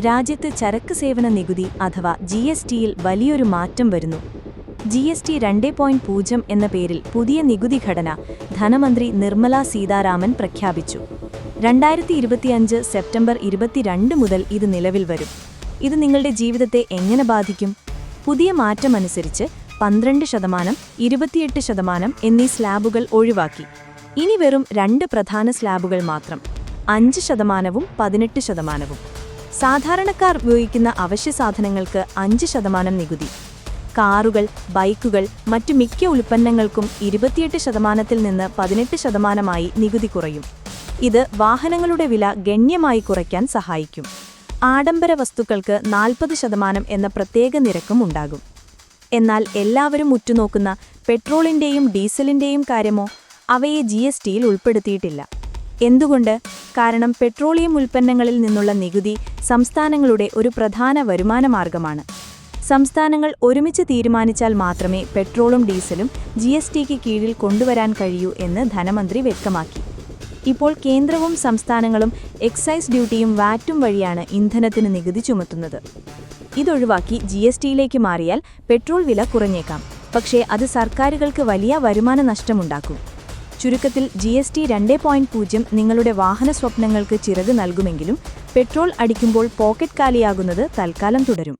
രാജ്യത്ത് ചരക്ക് സേവന നികുതി അഥവാ ജി എസ് ടിയിൽ വലിയൊരു മാറ്റം വരുന്നു. ജി എസ് ടി രണ്ട് പോയിന്റ് പൂജ്യം എന്ന പേരിൽ പുതിയ നികുതി ഘടന ധനമന്ത്രി നിർമ്മല സീതാരാമൻ പ്രഖ്യാപിച്ചു. രണ്ടായിരത്തി ഇരുപത്തിയഞ്ച് സെപ്റ്റംബർ ഇരുപത്തിരണ്ട് മുതൽ ഇത് നിലവിൽ വരും. ഇത് നിങ്ങളുടെ ജീവിതത്തെ എങ്ങനെ ബാധിക്കും? പുതിയ മാറ്റമനുസരിച്ച് പന്ത്രണ്ട് ശതമാനം ഇരുപത്തിയെട്ട് ശതമാനം എന്നീ സ്ലാബുകൾ ഒഴിവാക്കി. ഇനി വെറും രണ്ട് പ്രധാന സ്ലാബുകൾ മാത്രം. അഞ്ച് ശതമാനവും പതിനെട്ട് ശതമാനവും. സാധാരണക്കാർ ഉപയോഗിക്കുന്ന അവശ്യ സാധനങ്ങൾക്ക് അഞ്ച് ശതമാനം നികുതി. കാറുകൾ ബൈക്കുകൾ മറ്റു മിക്ക ഉൽപ്പന്നങ്ങൾക്കും ഇരുപത്തിയെട്ട് ശതമാനത്തിൽ നിന്ന് പതിനെട്ട് ശതമാനമായി നികുതി കുറയും. ഇത് വാഹനങ്ങളുടെ വില ഗണ്യമായി കുറയ്ക്കാൻ സഹായിക്കും. ആഡംബര വസ്തുക്കൾക്ക് നാൽപ്പത് ശതമാനം എന്ന പ്രത്യേക നിരക്കും ഉണ്ടാകും. എന്നാൽ എല്ലാവരും ഉറ്റുനോക്കുന്ന പെട്രോളിന്റെയും ഡീസലിന്റെയും കാര്യമോ അവയെ ജി ഉൾപ്പെടുത്തിയിട്ടില്ല. എന്തുകൊണ്ട് കാരണം പെട്രോളിയം ഉൽപ്പന്നങ്ങളിൽ നിന്നുള്ള നികുതി സംസ്ഥാനങ്ങളുടെ ഒരു പ്രധാന വരുമാനമാർഗമാണ് സംസ്ഥാനങ്ങൾ ഒരുമിച്ച് തീരുമാനിച്ചാൽ മാത്രമേ പെട്രോളും ഡീസലും ജി എസ് ടിക്ക് കീഴിൽ കൊണ്ടുവരാൻ കഴിയൂ എന്ന് ധനമന്ത്രി വ്യക്തമാക്കി. ഇപ്പോൾ കേന്ദ്രവും സംസ്ഥാനങ്ങളും എക്സൈസ് ഡ്യൂട്ടിയും വാറ്റും വഴിയാണ് ഇന്ധനത്തിന് നികുതി ചുമത്തുന്നത്. ഇതൊഴിവാക്കി ജി എസ് ടിയിലേക്ക് മാറിയാൽ പെട്രോൾ വില കുറഞ്ഞേക്കാം. പക്ഷേ അത് സർക്കാരുകൾക്ക് വലിയ വരുമാന നഷ്ടമുണ്ടാക്കും. ചുരുക്കത്തിൽ ജി എസ് ടി രണ്ട് പോയിന്റ് പൂജ്യം നിങ്ങളുടെ വാഹന സ്വപ്നങ്ങൾക്ക് ചിറക് നൽകുമെങ്കിലും പെട്രോൾ അടിക്കുമ്പോൾ പോക്കറ്റ് കാലിയാകുന്നത് തൽക്കാലം തുടരും.